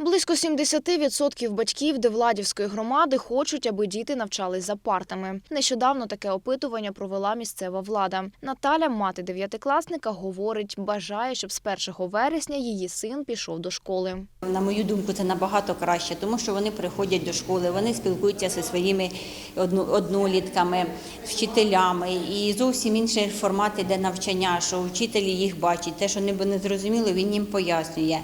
Близько 70% батьків Девладівської громади хочуть, аби діти навчались за партами. Нещодавно таке опитування провела місцева влада. Наталя, мати дев'ятикласника, говорить, бажає, щоб з 1 вересня її син пішов до школи. На мою думку, це набагато краще, тому що вони приходять до школи, вони спілкуються зі своїми однолітками, вчителями, і зовсім інший формат іде навчання, що вчитель їх бачить. Те, що не зрозуміло, він їм пояснює.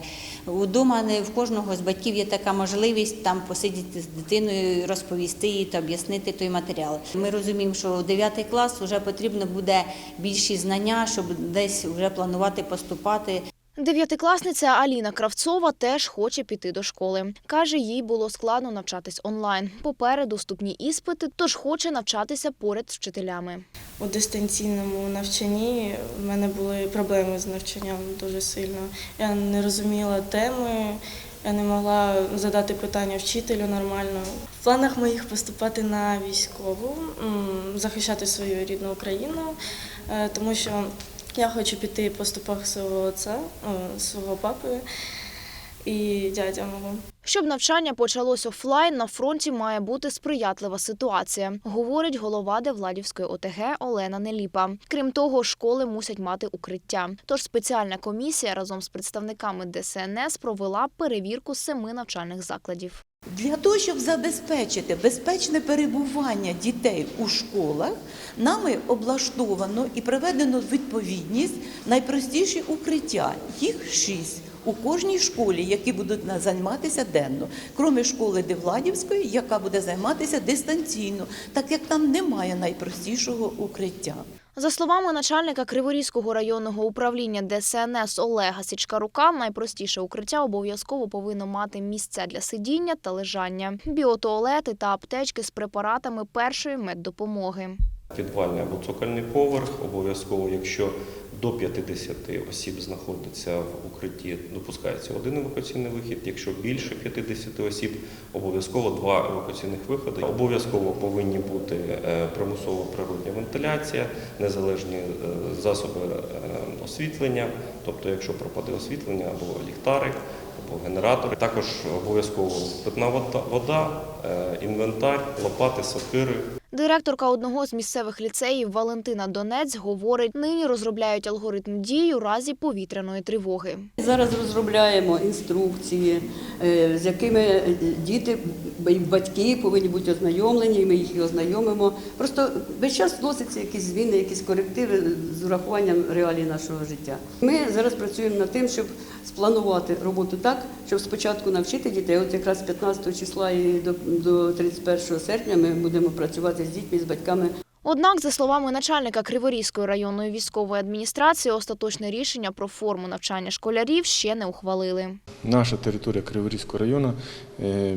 Удома не в кожного з батьків є така можливість там посидіти з дитиною, розповісти їй та об'яснити той матеріал. Ми розуміємо, що 9 клас вже потрібно буде більші знання, щоб десь вже планувати поступати. Дев'ятикласниця Аліна Кравцова теж хоче піти до школи. Каже, їй було складно навчатись онлайн. Попереду вступні іспити, тож хоче навчатися поряд з вчителями. У дистанційному навчанні в мене були проблеми з навчанням дуже сильно. Я не розуміла теми, я не могла задати питання вчителю нормально. В планах моїх поступати на військову, захищати свою рідну Україну, е, тому що я хочу піти по стопах свого отця, свого папи і дядя мого. Щоб навчання почалось офлайн, на фронті має бути сприятлива ситуація, говорить голова Девладівської ОТГ Олена Неліпа. Крім того, школи мусять мати укриття. Тож спеціальна комісія разом з представниками ДСНС провела перевірку семи навчальних закладів. Для того, щоб забезпечити безпечне перебування дітей у школах, нами облаштовано і приведено в відповідність найпростіші укриття. Їх шість у кожній школі, які будуть займатися денно, крім школи Девладівської, яка буде займатися дистанційно, так як там немає найпростішого укриття. За словами начальника Криворізького районного управління ДСНС Олега Січкарука, найпростіше укриття обов'язково повинно мати місця для сидіння та лежання, біотуалети та аптечки з препаратами першої меддопомоги. Підвальний або цокольний поверх обов'язково, якщо до 50 осіб знаходиться в укритті, допускається один евакуаційний вихід. Якщо більше 50 осіб, обов'язково два евакуаційних виходи. Обов'язково повинні бути е, примусова природня вентиляція, незалежні е, засоби е, освітлення, тобто, якщо пропаде освітлення або ліхтари. Або генератори. Також обов'язково питна вода, вода, е, інвентар, лопати, сокири, Директорка одного з місцевих ліцеїв Валентина Донець говорить, нині розробляють алгоритм дій у разі повітряної тривоги. Зараз розробляємо інструкції, е, з якими діти батьки повинні бути ознайомлені, і ми їх і ознайомимо. Просто весь час вносяться якісь зміни, якісь корективи з урахуванням реалій нашого життя. Ми зараз працюємо над тим, щоб спланувати роботу так, щоб спочатку навчити дітей. От якраз з 15 числа і до, до 31 серпня ми будемо працювати з дітьми, з батьками Однак, за словами начальника Криворізької районної військової адміністрації, остаточне рішення про форму навчання школярів ще не ухвалили. Наша територія Криворізького району е,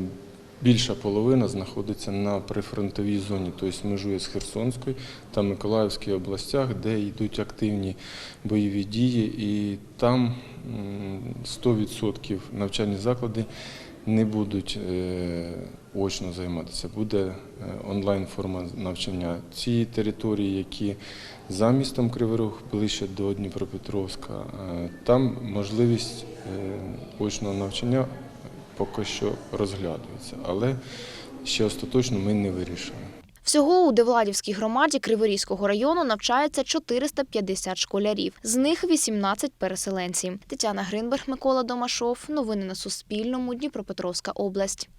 більша половина знаходиться на прифронтовій зоні, тобто межує з Херсонською та Миколаївської областях, де йдуть активні бойові дії, і там м, 100% навчальні заклади не будуть е, очно займатися. Буде е, онлайн-форма навчання. Ці території, які за містом Кривий Рог, ближче до Дніпропетровська, е, там можливість очного навчання поки що розглядується, але ще остаточно ми не вирішили. Всього у Девладівській громаді Криворізького району навчається 450 школярів, з них 18 переселенці. Тетяна Гринберг, Микола Домашов. Новини на Суспільному. Дніпропетровська область.